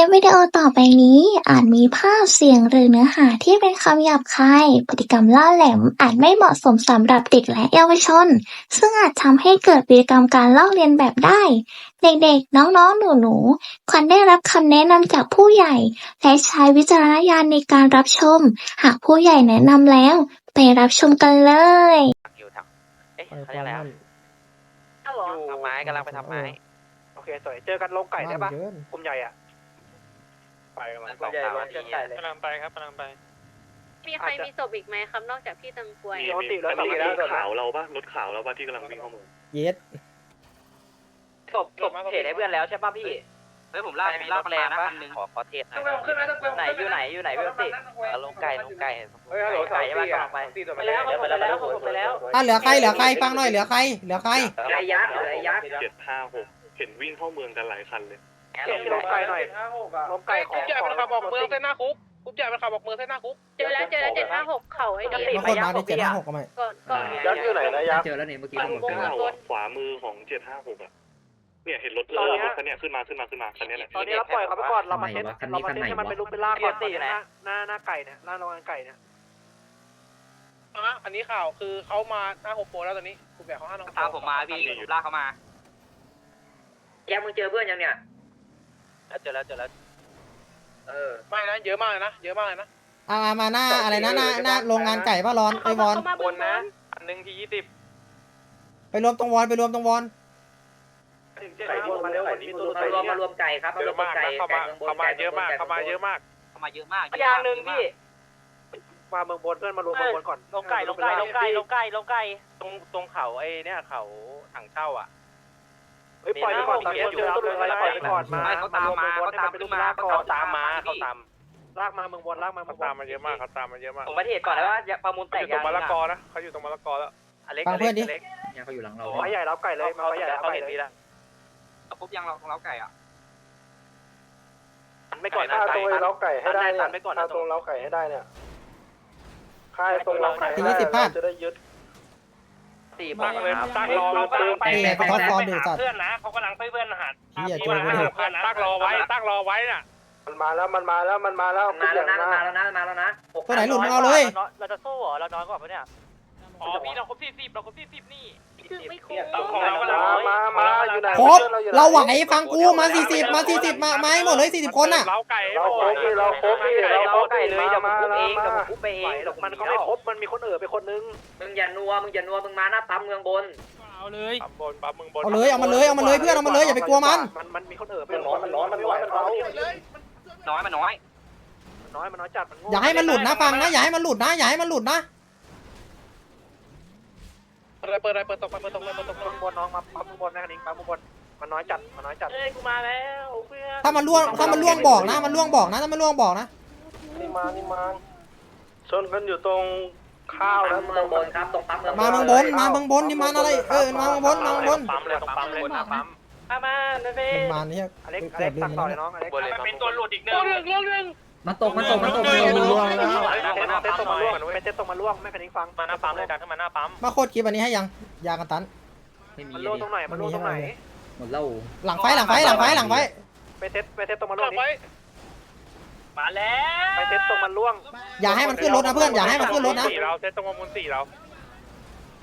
ลิปวิดีโอต่อไปนี้ อาจมีภาพเสียงหรือเนื้อหาที่เป็นคำหยาบคาย พฤติกรรมล่าแหลมอาจไม่เหมาะสมสำหรับเด็กและเยาวชน ซึ่งอาจทำให้เกิดพฤติกรรมการลอกเลียนแบบได้ เด็กๆ น้องๆ หนูๆ ควรได้รับคำแนะนำจากผู้ใหญ่ และใช้วิจารณญาณในการรับชม หากผู้ใหญ่แนะนำแล้ว ไปรับชมกันเลย อยู่ทำเอ๊ะเขาเรียกอะไรอะฮัลโหลทำไม้กำลังไปทำไม้ โอเค สวย เจอกันลงไก่ได้ปะเกินกลุ่มใหญ่อะ ไปประมาณกลุ่มใหญ่ลงเจอไก่เลยกำลังไปครับกำลังไป มีใครมีศพอีกไหมครับนอกจากพี่ตังกวย มีปกติแล้วมีปกติแล้วรถขาวเราปะรถขาวเราปะที่กำลังวิ่งเข้าเมืองเย็ดศพศพเทให้เพื่อนแล้วใช่ป่ะพี่เฮ้ยผมลากลากแรงนะคันนึงขอขอเทสหน่อยไหนอยู่ไหนอยู่ไหนพี่ติลงไก่ลงไก่เฮ้ยฮัลโหลสองไก่สี่บ้านกำอะลังไปสี่ตัวไปแล้วเขาไปแล้วเขาไปแล้วอะเหลือใครเหลือใครฟังหน่อยเหลือใครเหลือใครไก่ยักษ์ไก่ยักษ์เจ็ดห้าหกเห็นวิ่งเข้าเมืองกันหลายคันเลยเจ็ด ลงไก่หน่อยลงไก่ขกุ๊องบใหญ่เป็นขับออกเมืองเส้นหน้าคุกกุ๊บใหญ่เป็นขับออกเมืองเส้นหน้าคุกเจอแล้วเจอแล้วเจ็ดห้าหกเข่าไอ้ดีบางคนมาในเจ็ดห้าหกก็ไม่ก่อนก่อนยักษ์อยู่ไหนนะยักษ์เจอแล้วเนี่ยเมื่อกี้ตรงผมเจอเก้าอะขวามือของเจ็ดห้าหกอะเนี่ยเห็นรถเออรถคันเนี้ยขึ้นมาขึ้นมาขึ้นมาคันเนี้ยแหละตอนนี้เราปล่อยเขาไปก่อนเรามาเช็ดเรามาเช็ดให้มันเป็นรูปเป็นร่างก่อนหน้าหน้าหน้าไก่เนี่ยหน้าโรงงานไก่เนี่ยอะอันนี้ข่าวคือเขามาหน้าโฮมโปรแล้วตอนนี้กุ๊บใหญ่เขาห้าน้องตามผมมาพี่ลากเขามาแยกมึงเจอเพื่อนยังเนี่ย เจอแล้วเจอแล้วเออไม่นะเยอะมากเลยนะเยอะมากเลยนะอ่ามามาหน้าอะไรนะหน้าหน้าโรงงานไก่ป่ะร้อนไอวอน เขามาบนนะอันหนึ่งที่ยี่สิบไปรวมตรงวอนไปรวมตรงวอนไก่วนมาเร็วมีตัวมารวมมารวมไก่ครับเยอะมากนะเข้ามาเข้ามาเยอะมากเข้ามาเยอะมากเข้ามาเยอะมากอย่างหนึ่งพี่มาเมืองบนเพื่อนมารวมเมืองบนก่อนลงไก่ลงไก่ลงไก่ลงไก่ลงไก่ตรงตรงเขาไอ้เนี่ยเขาถังเช่าอะ เฮ้ยปล่อยไปก่อนตอนนี้เจอตัวอะไรปล่อยไปก่อนมาไม่เขาตามมาเขาตามขึ้นมาเขาตามมาเขาตามลากมาเมืองบนลากมาเมืเขาองบนตามมาเยอะมากเขาตามมาเยอะมากผมมาเทศก่อนแล้วว่าประมูลเขาแตอกยู่ตรงมะละกอนะเขาอยู่ตรงมะละกอแล้วอเล็กฟังเพื่อนดิเนี่ยเขาอยู่หลังเราไม้ใหญ่รับไก่เลยมาไม้ใหญ่รับเขาไก่เห็นเลยดีแล้วปุ๊บยังเราของเราไก่อะไม่ก่อนนะตรงเล้าไก่ให้ได้เนี่ยถ้าตรงเล้าไก่ให้ได้เนี่ยค่ายตรงเล้าไก่ให้ได้เราจะได้ยึด สี่ตั้งเลยตั้งรอเราตั้งไปนี่ไงเขาท็อปฟอร์มดูสัตว์เพื่อนนะเขากำลังไปเพื่อนหาเฮียเจที่อมากูหาดิเพื่อนนะตั้งรอไว้ตั้งรอไว้น่ะมันมาแล้วมันมาแล้วมันมาแล้วมาแล้วนะมามาแล้วนะมาแล้วนะตัวไหนหลุดมึงเอาเลยเราจะสู้เหรอเราน้อยกว่าปะเนี่ยอ๋อพี่เราครบที่สิบเราครบที่สิบนี่ คือไม่คุ้มของเราก็แล้วมา มา อยู่ไหนครบเราไหวฟังกูมาสี่สิบมาสี่สิบมาไม้หมดเลยสี่สิบคนอะ เราไก่เราโคบดิเราโคบดิเราเราโคบไก่ดิเลยเดี๋ยวมามึงมาเองมาเดี๋ยวมึงไปเองมันก็ไม่ครบมันมีคนเอ๋อไปคนนึงมึงอย่านัวมึงอย่านัวมึงมาหน้าปั๊มเมืองบนเอาเลยปั๊มบนปั๊มมึงบนเอาเลยเอามาเลยเอามาเลยเพื่อนเอามาเลยอย่าไปกลัวมันมันมันมีคนเอ๋อไปมันร้อนมันร้อนมันร้อนมันร้อนน้อยมันน้อยน้อยมันน้อยจัดมันอย่าให้มันหลุดนะฟังนะอย่าให้มันหลุดนะอย่าให้มันหลุดนะ เปิดเปิดเลยเปิดตกไปเปิดตกไปเปิดตกปั๊มบนน้องมาปั๊มบนนะนิ้งปั๊มบนมันน้อยจัดมันน้อยจัดเอ้ยกูมาแล้วเพื่อนถ้ามันล่วงถ้ามันล่วงบอกนะ มันล่วงบอกนะถ้ามันล่วงบอกนะนี่มานี่มาชนกันอยู่ตรงข้าวปั๊นะมเมืองบนครับตรงปั๊มเมืองมาเมืองบนมาเมืองบนนี่มันอะไรเออมาเมืองบนมาเมืองบนปั๊มเลยตรงปั๊มเลยปั๊มมามาเน่มันมาเนี่ยอเล็กอเล็กตักต่อเลยน้องอเล็กเป็นตัวหลุดอีกหนึ่งตัวหนึ่งเรื่องหนึ่ง มันตกมันตกมันตกเต้มันนตกเต้นตรงมาล่วงเต้นตรงมาล่วงไม่แผ่นดินฟังมาหน้าปั๊มเลยดันขึ้นมาหน้าปั๊มมาโคตรคลิปอันนี้ให้ยังยากันตันไม่มีมันล่วงตรงไหนมันล่วงตรงไหนหมดเหล้าหลังไฟหลังไฟหลังไฟหลังไฟไปเซตไปเซตตรงมาล่วงนี้มาแล้วไปเซตตรงมันล่วง อย่าให้มันขึ้นรถนะเพื่อนอย่าให้มันขึ้นรถนะสี่เราเซตตรงประมูลสี่เรา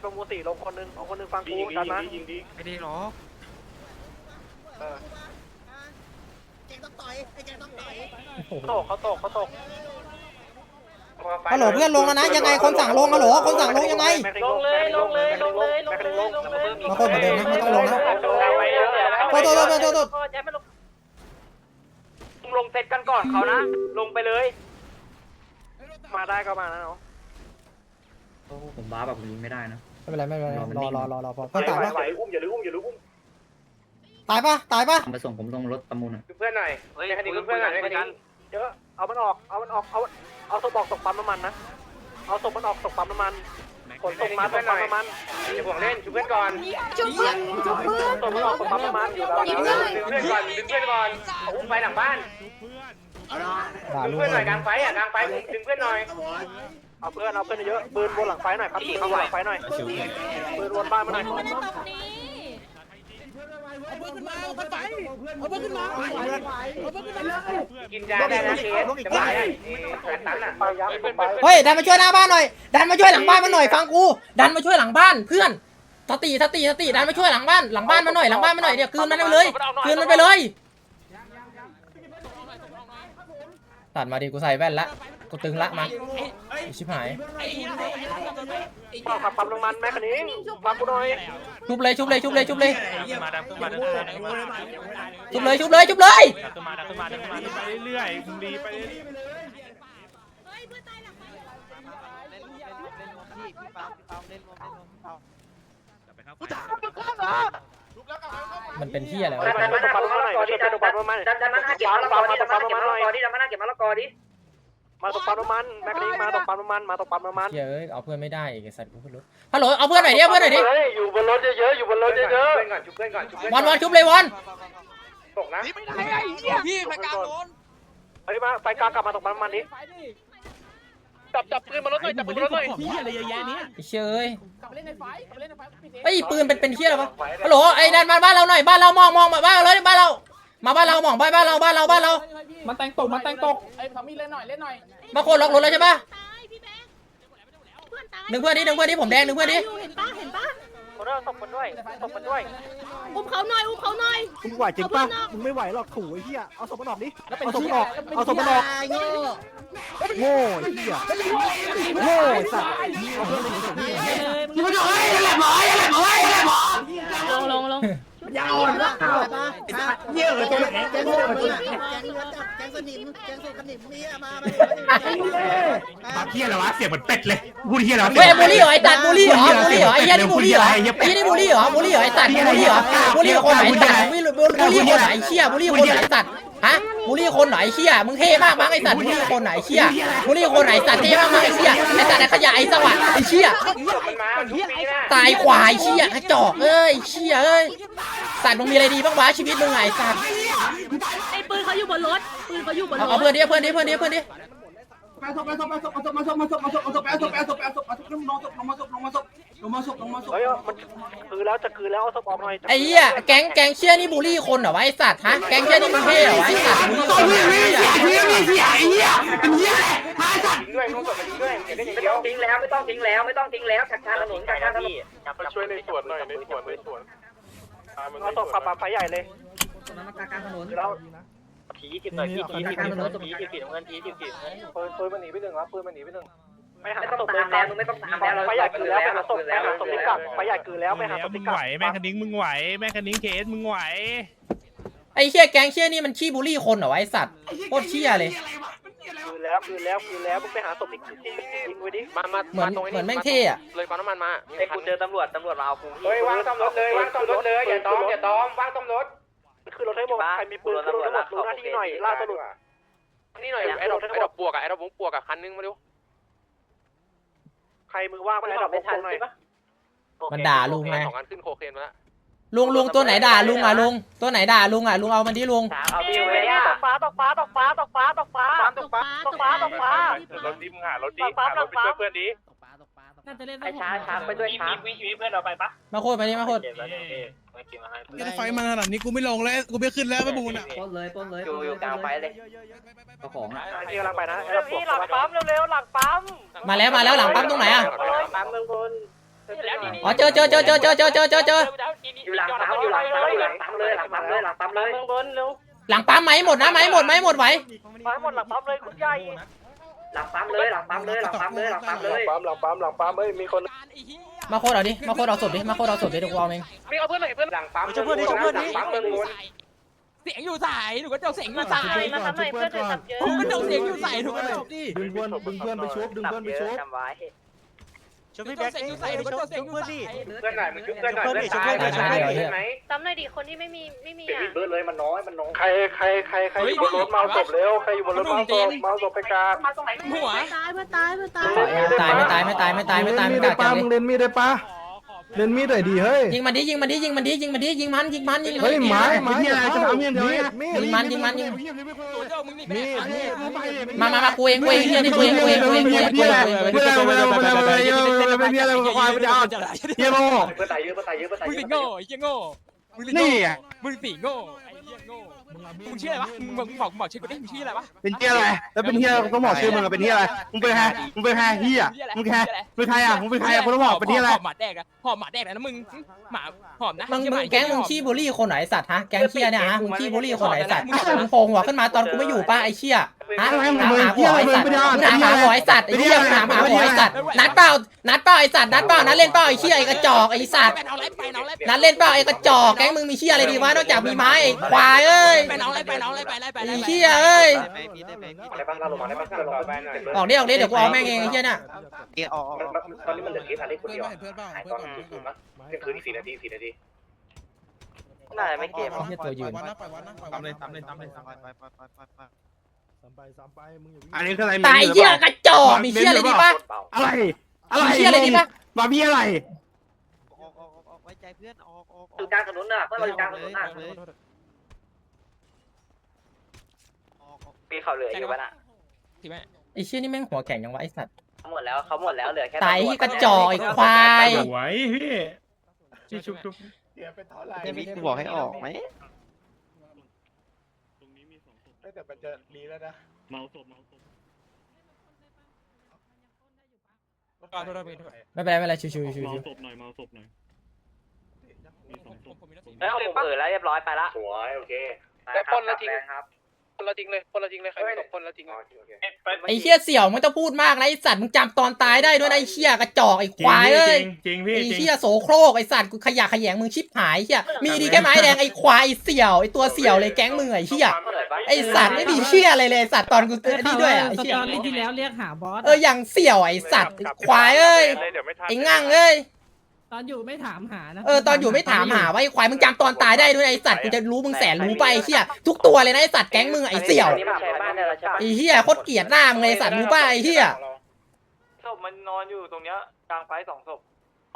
ตรงมูสี่ลงคนนึงเอาคนนึงฟังยิกูงดีดันยิงนะดี ยิงดีไม่ได้หรอตกเขาตกเขาตกฮัลโหลเพื่อนลงแล้วนะยังไงคนสั่งลงฮัลโหลคนสั่งลงยังไง ลงเลยลงเลยลงเลยลงเลยลงเลยมาโคตรเหมือนเดิมนะไม่ต้องลงนะโทษโทษโทษโทษโทษลงเสร็จกันก่อนเขานะ ลงไปเลย มาได้ก็มานะเนาะโอ้ผมบ้าแบบผมยิงไม่ได้นะไม่เป็นไรไม่เป็นไรรอรอรอรอพอไหเพื่อนตายวปะไหวอุ้มอย่าลืมอุ้มอย่าลืมอุ้ม ตายปะตายปะไปส่งผมลงรถประมูลอะ เพื่อนหน่อยเฮ้ยแค่นี้เพื่อนหน่อยแค่นี้เยอะเอามันออก เอามันออก เอา เอาศพออกตกปั๊มน้ำมันนะ เอาศพมันออกตกปั๊มน้ำมันขนส่งมาตกปั๊มน้ำมันอย่าห่วงเล่นช่วยเพื่อนก่อนจุ๊บเพื่อนจุ๊บเพื่อนศพมันออกตกปั๊มน้ำมันอยู่แล้วหยิบเลยดึงเพื่อนก่อนดึงเพื่อนก่อนเอาอุ้มไปหลังบ้านด่าดึงลูกเพื่อนหน่อยกลางไฟอะกลางไฟดึงเพื่อนหน่อย เอาเพื่อนเอาเพื่อนเยอะปืนบนหลังไฟหน่อยครับเอาหลังไฟหน่อยปืนบนบ้านมาหน่อย มันตรงนี้ขึ้นมาเอาไปเอาไปขึ้นมาเอาไปขึ้นมากินยาได้นะเคสจะไปตันอะไปเฮ้ยดันมาช่วยหน้าบ้านหน่อย ดันมาช่วยหลังบ้านมาหน่อยฟังกู ดันมาช่วยหลังบ้านเพื่อนสติสติสติดันมาช่วยหลังบ้านหลังบ้านมาหน่อยหลังบ้านมาหน่อยเดี๋ยวคืนมันไปเลยคืนมันไปเลยตัดมาดิกูใส่แว่นละกูตึงละมา ชิบหาย ขับปั๊มน้ำมันแม่คันนี้ฟังกูหน่อยชุบเลยชุบเลยชุบเลยชุบเลยมาดังขึ้นมาดังขึ้นมาชุบเลยชุบเลยชุบเลยขึ้นมาดังขึ้นมาดังขึ้นมาไปเรื่อยๆมึงดีไปเรื่อยมันเป็นที่อะไรวะดันมาปั๊มน้ำมันหน่อยมาช่วยปั๊มน้ำมันดันดันมาเก็บมะละกอดิดันมาเก็บมะละกอดิดันมาเก็บมะละกอดิ มาตกปั๊มน้ำมันแม่คันนี้มาตกปั๊มน้ำมันมาตกปั๊มน้ำมันเหี้ยเอ้ยเอาเพื่อนไม่ได้อีกไอ้สัตว์กูขึ้นรถฮัลโหลเอาเพื่อนหน่อยดิเอาเพื่อนหน่อยดิอยู่บนรถเยอะๆอยู่บนรถเยอะๆก่อนชุบเพื่อนก่อนชุบเพื่อนวอนวอนชุบเลยวอนตกนะพี่ไปกลางโดนเฮ้ยมาไปกลางกลับมาตกปั๊มน้ำมันดิจับจับปืนมาลดหน่อยจับปืนมาลดหน่อยพี่อะไรเยอะแยะนี้ไอ้เชยเอ้ยเฮ้ยปืนเป็นเป็นเที่ยอะไรวะฮัลโหลไอ้ดันมาบ้านเราหน่อยบ้านเรามองมองมาบ้านเราเลยบ้านเรา มาบ้านเรามองบ้านบ้านเราบ้านเราบ้านเรา มันแต่งตกมันแต่งตกไอ้ทอมมี่เล่นหน่อยเล่นหน่อยมาโคตรล็อกรถแล้วใช่ปะ ตายพี่แบงค์เพื่อนตายหนึ่งเพื่อนดิหนึ่งเพื่อนดิผมแดงหนึ่งเพื่อนดิเห็นปะเห็นปะคนเริ่มตกคนด้วยตกคนด้วยอุ้มเขาหน่อยอุ้มเขาหน่อย มึงไหวจริงป่ะ มึงไม่ไหวหรอกถูไอ้เหี้ย เอาศพมันออกดิ เอาศพมันออก เอาศพมันออก โง่ไอ้เหี้ย โง่ไอ้สัตว์ลงลงลง ยาวอะเยอะเลยตัวแข็งแกงโง่ตัวเฮียอะไรวะเสียงเหมือนเป็ดเลยพูดเฮียอะไรวะเฮ้ยบูลลี่เหรอไอ้สัตว์บูลลี่เหรอบูลลี่เหรอไอ้เหี้ยนี่บูลลี่เหรอไอ้เหี้ยนี่บูลลี่เหรอบูลลี่เหรอไอ้สัตว์บูลลี่เหรอบูลลี่คนไหนไอ้สัตว์บูลลี่บูลลี่คนไหนไอ้เชี่ยบูลลี่คนไหนไอ้สัตว์ฮะบูลลี่คนไหนไอ้เชี่ยมึงเท่มากมั้งไอ้สัตว์บูลลี่คนไหนไอ้เชี่ยบูลลี่คนไหนไอ้สัตว์เท่มากมั้งไอ้เชี่ยไอ้สัตว์ไอ้ขยะไอ้สวัสดิ์ไอ้เชี่ยมันมาทุกปีนะ ตายควายเชี่ยกระจอกเอ้ยเชี่ยเอ้ยสัตว์มึงมีอะไรดีบ้างวะชีวิตมึงไงสัตว์ไอ้ปืนเขาอยู่บนรถปืนเขาอยู่บนรเอาถเอาเพื่อนดิเอาเพื่อนดิเพื่อนดิ ไปศพไปศพไปศพมาศพมาศพมาศพมาศพไปศพไปศพไปศพมาศพลงมาศพลงมาศพลงมาศพลงมาสพลงมาศพเฮ้ยมันคือแล้วจะคือแล้วสอออกหน่อยไอ้เหี้ยแก๊งแก๊งเชี่ยนี่บุรี่คนเหรอวะไอ้สัตว์ฮะแก๊งเชี่ยนี่มันเท่เหรอวะไอ้สัตว์มึงต้องวิ่งวิ่งวิ่งวิ่งเสียไอ้เหี้ยเป็นเหี้ยเหลยไอ้สัตว์ด้วยต้องศพด้วยไม่ต้องทิ้งแล้วไม่ต้องทิ้งแล้วไม่ต้องทิ้งแล้วชักชาถนนชักชาถนนมาช่วยในสวนหน่อยในสวนในสวนเอาศพขับไปใหญ่เลยแล้วางถนนเราผีทิบหน่อยพี่ผีทิบถนนผีทิบผีน้ำเงินผีทิบผีปืนปืนมันหนีไปหนึ่งครับปืนมันหนีไปหนึ่งไปหาศพเลยแล้วไม่ต้องตามแล้วไฟใหญ่กืนแล้วไปหาศพไปหาศพติ๊กกลับไฟใหญ่กืนแล้วไปหาศพมึติ๊กงกลับไหวแม่คันนิ้งมึงไหวแม่คันนิ้งเคสมึงไหวไอ้เชี่ยแก๊งเชี่ยนี่มันขี้บูลลี่คนเหรอวะไอ้สัตว์โคตรเชี่ยเลยคืนแล้วคืนแล้วคืนแล้วมึงไปหาศพติ๊กที่ยิงไว้ดิมามาเหมือนเหมือนแม่งเท่อะเลยปั๊มน้ำมันมาไอ้กูเจอตำรวจตำรวจมาเอากูเฮ้ยวางซ่อมรถเลยวางซ่อมรถเลยอย่าต้อมอย่าต้อมวางซ่อมรถ คือรถให้หมดใครมีปืนคือรถให้หมดรู้หน้าที่หน่อยล่าตำรวจนี่หน่อยไอ้ดอกไอ้ดอกบวกอะไอ้ดอกบวกอะคันนึงมาดูใครมือว่างไปไอ้ดอกบวกหน่อยมันด่าลุงไงสองอันขึ้นโคเคนมาแล้วลุงลุงตัวไหนด่าลุงอะลุงตัวไหนด่าลุงอะลุงเอามันที่ลุงเอาพี่ไว้เนี่ยตกฟ้าตกฟ้าตกฟ้าตกฟ้าตกฟ้าตกฟ้าตกฟ้าตกฟ้ารถดีมึงหารถดีหารถไปช่วยเพื่อนดี ไอ้ช้าช้าไปด้วยช้ามาโคตรไปดิมาโคตรไฟมันขนาดนี้กูไม่ลงแล้วกูไม่ขึ้นแล้วไปบูนอะปล้นเลยปล้นเลยอยู่อยู่กลางไฟเลยเอาของอะนี่กำลังไปนะไอ้ดอกบวกหลังปั๊มเร็วๆหลังปั๊มมาแล้วมาแล้วหลังปั๊มตรงไหนอะปั๊มเมืองบนอ๋อเจอเจอเจอเจอเจอเจอเจอเจอเจออยู่หลังปั๊มอยู่หลังปั๊มอยู่หลังปั๊มเลยหลังปั๊มเลยหลังปั๊มเลยเมืองบนเร็วหลังปั๊มไหมหมดนะไหมหมดไหมหมดไหวปั๊มหมดหลังปั๊มเลยคุณใหญ่ หลังปั๊มเลยหลังปั๊มเลยหลังปั๊มเลยหลังปั๊มเลยปั๊มหลังปั๊มหลังปั๊มเอ้ยมีคนมาโคตรเอาดิมาโคตรเอาศพดิมาโคตรเอาศพดิเดี๋ยวกูเอาเองมีเอาเพื่อนหน่อยเพื่อนหลังปั๊มเพื่อนดิเพื่อนดิปั๊มเมืองบนเสียงอยู่สายหนูก็เจ้าเสียงอยู่สายมาทำไมเพื่อนถึงตับเยอะผมก็เจ้าเสียงอยู่สายหนูก็เจ้าดิดึงเพื่อนดึงเพื่อนไปชุบดึงตับเพื่อนไปเยชุบ อะจำไว้เจ้าเสียงอยู่สายหนูก็เจ้าเสียงอยู่สายเพื่อนหน่อยมันชุบเพื่อนหน่อยเพื่อนตายเพื่อนตายเห็นไหมจำหน่อยดิคนที่ไม่มีไม่มีเปลี่ยนอะ เบิร์ดเลยมันน้อยมันน้อยใครใครใครใครอยู่บนรถมาศพเร็วใครอยู่บนรถมาศพมาศพไปกลางหัว ตายเพื่อนตายเพื่อนตาย ตายไม่ตายไม่ตายไม่ตายไม่ตายไม่ตายไม่ตายมึงเล่นมีดได้ปะเล่นมีดหน่อยดีเฮ้ยยิงมันดิยิงมันดิยิงมันดิยิงมันดิยิงมันยิงมันยิงมันเฮ้ยไม้ไม้จะทำยังไงมีดยิงมันยิงมันยิงตัวเจ้ามึงนี่แม่มีดมามามาคุยเองคุยเองเฮียนี่คุยเองคุยเองคุยเองคุยเองคุยเองคุยเองเพื่อนเพื่อนเพื่อนเพื่อนเพื่อนเพื่อนเพื่อนเพื่อนควายมันจะเอาเฮียโง่เพื่อนตายเยอะเพื่อนตายเยอะเพื่อนตายมึงเยสิอะโง่ไอ้ เล่นมีดหน่ยดีเฮ้ย ยิงมันดิยิงมันดียิงมันดิยิงมันดิยิงมันยิงมันยิงมันเฮ้ยไม้ไม้อย่าเข้ามีดมีดยิงมันยิงมันยิงมีดมีดมามามาคุยคุยเฮ้ยนี่คุยคุยคุยคุยคุยคุยคุย ชื่ออะไรวะมึงบอกมึงบอกมึงบอกชื่อกูดิมึงชื่ออะไรวะเป็นเฮียอะไร แล้วเป็นเฮียต้องบอกชื่อมึงอะเป็นเฮียอะไร มึงเป็นใคร มึงเป็นใครเฮียมึงเป็นใครมึงเป็นใครอะมึงเป็นใครอะคนต้องบอกเป็นเฮียอะไร หอมหมาแดกอะหอมหมาแดกนะมึงหมาหอมนะมึงเหี้ยมึหงมาแก๊งมึงขี้บูลลี่คนไหนไอ้สัตว์ฮะ แก๊งเชี่ยเนี่ยฮะ มึงขี้บูลลี่คนไหนไอ้สัตว์มึงโผล่หัวขึ้นมาตอนกูไม่อยู่ป้าไอ้เชี่ย ฮะอะไรมึถางมมึงหาเฮีหัยวอไรไอ้มึงสัตว์ไม่ได้มึงถาหาหัวไอสัตว์ไอ้เชี่ยถาหาหัวไอสัตว์นัดเปล่านัดเปล่าไอ้สัตว์นัดเปล่านัดเล่นเปล่าไอ้เชี่ยไอ้กระจอกไอ้สัตว์นัดเล่นเปล่าไอ้กระจอกแก๊งมึงมีเชี่ยอะไรดีวะนอกจากมีไม้ไอ้ควายเอ้ยไปเอาอะไรไปเอาอะไรไปอะไรไปอะไรไอ้เชี่ยเอ้ยอะไรบ้างเราลงมาได้บ้างเราลงไปหน่อยออกเดี๋ยวออกเดี๋ยวเดี๋ยวกูเอาแม่งเองไอ้เชี่ยเนี่ยตอนนี้มันเหลือเคสอะไรคนเดียวหายตอนคืนมั้งเดียงคืนที่สี่นาทีสี่นาทีน่าจะไม่เกมไอ้เชี่ยตัวยืนตามเลยตามเลยตามเลย อันนี้คืออะไรตายเชี่ยกระจอกมีเชี่ยอะไรดีปะ อะไร อะไรมีเชี่ยอะไรดีปะมาพี่อะไรคือกลางถนนน่ะเพื่อนเราอยู่กลางถนนน่ะมีเขาเหลืออยู่ปะน่ะที่แม่ไอ้เชี่ยนี่แม่งหัวแข็งยังวะไอ้สัตว์ เขาหมดแล้วเขาหมดแล้วเหลือแค่ตายที่กระจอกไอ้ควาย สวยพี่ชุบชุบชุบกูบอกให้ออกไหม ตรงนี้มีสองศพแต่มันจะรีแล้วนะเมาศพเมาศพก็โทษโทษโทษ ไม่เป็นไรไม่เป็นไรชิวๆชิวเมาๆศพหน่อยเมาศพหน่อย มีสองศพแล้วผมเออแล้วเรียบร้อยไปละสวยโอเคแต่ปล้นแล้วทิ้ง ครับ คนละทิ้งเลยคนละทิ้งเลยใครไม่ตกคนละทิ้งเลยโอเคไอ้เชี่ยเสี่ยวมึงต้องพูดมากนะไอ้สัตว์มึงจำตอนตายได้ด้วยนะไอ้เชี่ยกระจอกไอ้ควายเอ้ย จริงพี่ไอ้จริงเชี่ยโสโครกไอ้สัตว์กูขยะแขยงมึงชิบหายไอ้เชี่ยมีดีแค่ไม้แดงไอ้ควายไอ้เสี่ยวไอ้ตัวเสี่ยวเลยแก๊งมึงไอ้เชี่ย ไอ้สัตว์ไม่มีเชี่ยอะไรเลยไอ้สัตว์ตอนกูนี่ด้วยอะไอ้เชี่ยตอนที่แล้วเรียกหาบอสเอออย่างเสี่ยวไอ้สัตว์ไอ้ควายเอ้ยไอ้งั่งเอ้ยตอนอยู่ไม่ถามหานะเออตอนอยู่ไม่ถามหาว่าไอ้ควายมึงจำตอนตายได้ด้วยนะไอ้สัตว์กูจะรู้มึงแสนรู้ไปไอ้เชี่ยทุกตัวเลยนะไอ้สัตว์แก๊งมึงไอ้เสี่ยวนี่มันแชร์บ้านได้แล้วใช่ปะไอ้เหี้ยโคตรเกลียดหน้ามึงเลยไอ้สัตว์รู้ป่ะไอ้เหี้ย ศพมันนอนอยู่ตรงเนี้ยกลางไฟสองศพป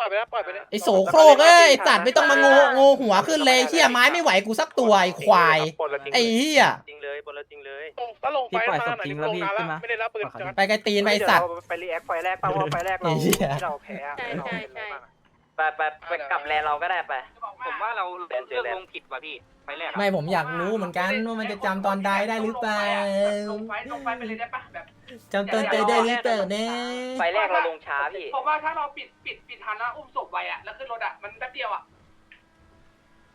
ล่อยไปแล้วปล่อยไปแล้วไอ้โสโครกเอ้ยไอ้สัตว์ไม่ต้องมาโงโงหัวขึ้นเลยไอ้เหี้ยไม้ไม่ไหวกูสักตัวไอ้ควายไอ้เหี้ยจริงเลยบนเราจริงเลยถ้าลงไฟนานหน่อยลงนานแล้วไม่ได้รับปืนจากไปไกลตีนไปไอ้สัตว์ ไปรีแอคไฟแรกป่าวว่าไฟแรกเราไอ้เหี้ยที่เราแพ้อะใช่ใช่ใช่ไปไปไปกลับแลนเราก็ได้ไป ผมว่าเราเลือกลงผิดว่ะพี่ไฟแรกไม่ผมอยากรู้เหมือนกันว่ามันจะจำตอนตายได้หรือเปล่า ลงไฟลงไฟไปเลยได้ปะแบบ จำตอนตายได้หรือเปล่าเนี่ยไฟแรกเราลงช้าพี่ผมว่าถ้าเราปิดปิดปิดทันนะอุ้มศพไว้อะแล้วขึ้นรถอะมันแป๊บเดียวอะ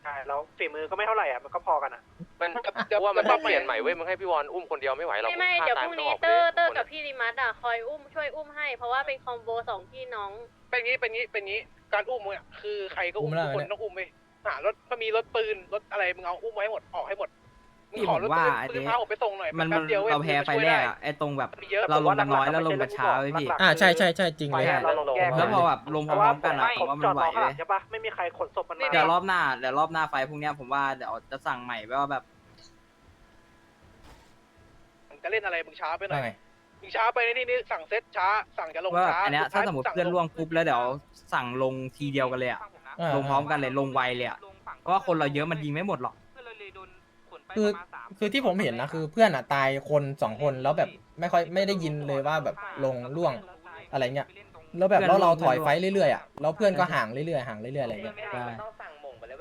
ใช่แล้วฝีมือก็ไม่เท่าไหร่อะมันก็พอกันอะมันจะว่ามันต้องเปลี่ยนใหม่เว้ยมึงให้พี่วอนอุ้มคนเดียวไม่ไหวเราไม่ไม่เดี๋ยวพรุ่งนี้เตอร์เตอร์กับพี่ริมัสอะคอยอุ้มช่วยอุ้มให้เพราะว่าเป็นคอมโบสองพี่น้อง เป็นงี้เป็นงี้เป็นงี้การอุ้มมึงอะคือใครก็อุ้มอุ้มแล้วทุกคนเนี่ยต้องอุ้มไปหารถถ้ามีรถปืนรถอะไรมึงเอาอุ้มไว้หมดออกให้หมดมึง พี่ขอผมรถว่าปืนไอ้ปืนเนี้ พาผมไปส่งหน่อยมันแป๊บเดียวว้ยเราแพ้ไฟช่วยแรด้กอะไอ้ตรงแบบ มีเยอะเราลงกันน้อยแล้วลงกันช้าไว้พี่อ่าใช่ใช่ใช่จริงเลยใช่เราลงแก้แล้วพอแบบลงพร้อมๆกันอะผมว่ามันไหวจอดรอข้างเลลัยงใช่ปะไม่มีใครขนศพมันมาเดี๋ยวรอบหน้าเดี๋ยวรอบหน้าไฟพวกเนี้ยผมว่าเดี๋ยวจะสั่งใหม่ว่าแบบ มึงจะเล่นอะไรมึงช้าไปหน่ว่าอยไงมึงช้าไปนี่นี่สั่งเซตช้า สั่งจะลงว่าช้าอันเนี้ยถ้าสมมติสั่เพื่อนร่วงปุ๊บแล้วเดี๋ยวสั่งลงทีเดียวกันเลยอะอ่าลงพร้อมกันเลยลงไวเลยอะเพราะว่าคนเราเยอะมันยิงไม่หมดหรอก คือคือที่ผมเห็นนะคือเพื่อนอะตายคนสองคนแล้วแบบไม่ค่อยไม่ได้ยินเลยว่าแบบลงล่วงอะไรเงี้ยแล้วแบบแล้วเราถอยไฟเรื่อยๆอะแล้วเพื่อนก็ห่างเรื่อยๆห่างเรื่อยๆอะไรเงี้ยใช่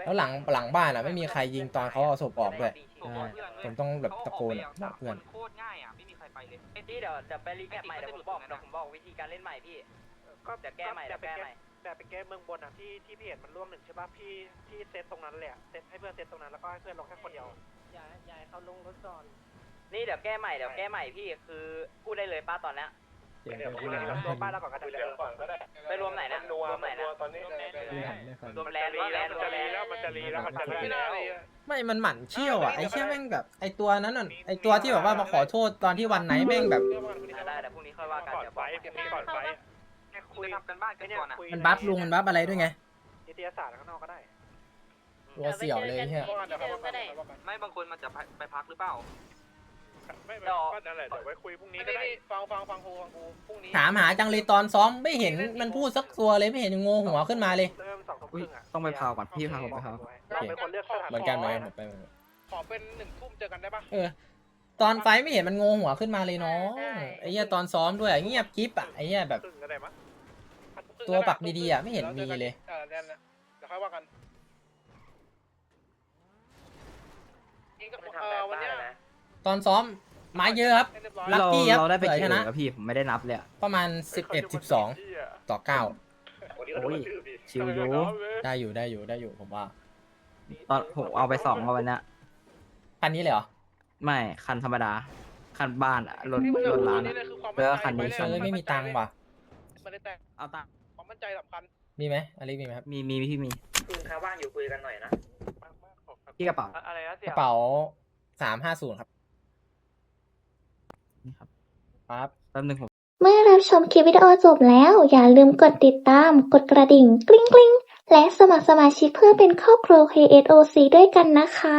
แล้วหลังหลังบ้านอะไม่มีใครยิงตอนเขาเอาศพออกด้วยผมต้องแบบตะโกนอะบอกเพื่อนโคตรง่ายอะไม่มีใครไปเลยพี่เดี๋ยวเดี๋ยวไปรีแคปใหม่เดี๋ยวผมบอกเดี๋ยวผมบอกวิธีการเล่นใหม่พี่ก็เดี๋ยวแก้ใหม่เดี๋ยวแก้ใหม่แต่ไปแก้เมืองบนอะที่ที่พี่เห็นมันร่วมหนึ่งใช่ปะพี่พี่เซตตรงนั้นเลยอะเซตให้เพื่อนเซตตรงนั้นแล้วก็ให้เพื่อนลงแค่คนเดียวอ ย่าอย่าให้เขาลงรถก่อนนี่เดี๋ยวแก้ใหม่เดี๋ยวแก้ใหม่พี่คือพูดได้เลยป้าตอนเนี้ยเดี๋ยวคุยกันรวมบ้านแล้วก่อนก็ได้ก่อนก็ได้ไปรวมไหนนะรวมไหนนะตอนนี้รวมแลนด์รวมแลนด์รวมแลนด์มันจะรีแล้วมันจะรีไม่แล้น่าวเลยอะไม่มันหมั่นเชี่ยวอะไอ้เชี่ยแม่งแบบไอ้ตัวนั้นน่ะไอ้ตัวที่แบบว่ามาขอโทษตอนที่วันไหนแม่งแบบอะได้เดี๋ยวพรุ่งนี้ค่อยว่ากันก่อนเดี๋ยวไฟบอกพรุ่งนี้ก่อนไฟคุยทำกันบ้านกันก่อนอะมันบัฟลุงมันบัฟอะไรด้วยไงนิตยสารข้างนอกก็ได้ ตัวเสี่ยวเลยเฮียว่ากันเดี๋ยวเขาว่ากันเดี๋ยวเขาว่ากันไม่บางคนมันจะไปพักหรือเปล่า ไม่ไม่ก็นั่นแหละเดี๋ยวไว้คุยพรุ่งนี้นี่ก็ได้นี่ฟังฟังฟังครูฟังครูพรุ่งนี้ถามหาจังเลยตอนซ้อมไม่เห็นมันพูดสักตัวเลยไม่เห็นโงหัวขึ้นมาเลย เริ่มสองทุ่มคอุ๊ยรึ่งอะต้องไปพาวก่อนพี่พาผมไปพาว เราเป็นคนเลือกสถานเหมือนกันเหมือนกันผมไปเหมือนกันขอเป็นหนึ่งทุ่มเจอกันได้ปะ เออ ตอนไฟท์ไม่เห็นมันโงหัวขึ้นมาเลยน้องไอ้เหี้ยตอนซ้อมด้วยเงียบกิ๊บอะไอ้เหี้ยแบบ ครึ่งก็ได้มั้งตัวปักดีๆอะไม่เห็นมีเลย เออนั่นแหละเดี๋ยวค่อยว่ากัน เออวันเนี้ยตอนซ้อมไม้เยอะครับ ลัคเรากี้ครับเราได้ไปเผื่อกี่ชนะเออพี่ผมไม่ได้นับเลยอะประมาณ 11 12 ต่อ โอ้ยชิวอยู9 ได้อยู่ได้อยู่ได้อยู่ผมว่าตอนผมเอาไปสองวันเนี้ยคันนี้เลยเหรอไม่คันธรรมดา คันบ้านอะรถรถร้านอะ แล้วก็คันนี้ เออไม่มีตังค์ว่ะ ไม่ได้แต่เอาตังค์ความมั่นใจสำคัญมีไหมอเล็กมีไหมครับ มีมีพี่มี คุณค้าว่างอยู่คุยกันหน่อยนะ พี่กระเป๋าอะไรนะกเสี่ยระเป๋า350ครับ นี่ครับครับ แป๊บนึงผม เมื่อรับชมคลิปวิดีโอจบแล้ว อย่าลืมกดติดตาม กดกระดิ่งกริ๊งกริ๊งและสมัครสมาชิกเพื่อเป็นครอบครัว KSOC ด้วยกันนะคะ